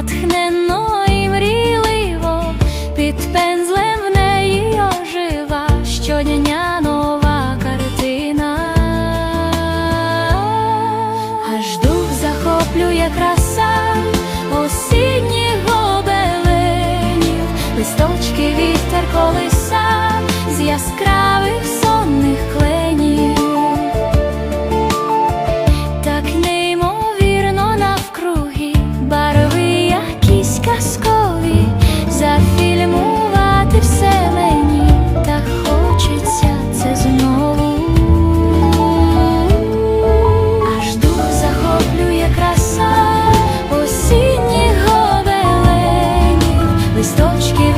натхнено і мріливо, під пензлем в неї ожива щодня нова картина, аж дух захоплює краса осінніх гобеленів, листочки вітер колиса з яскрав. точки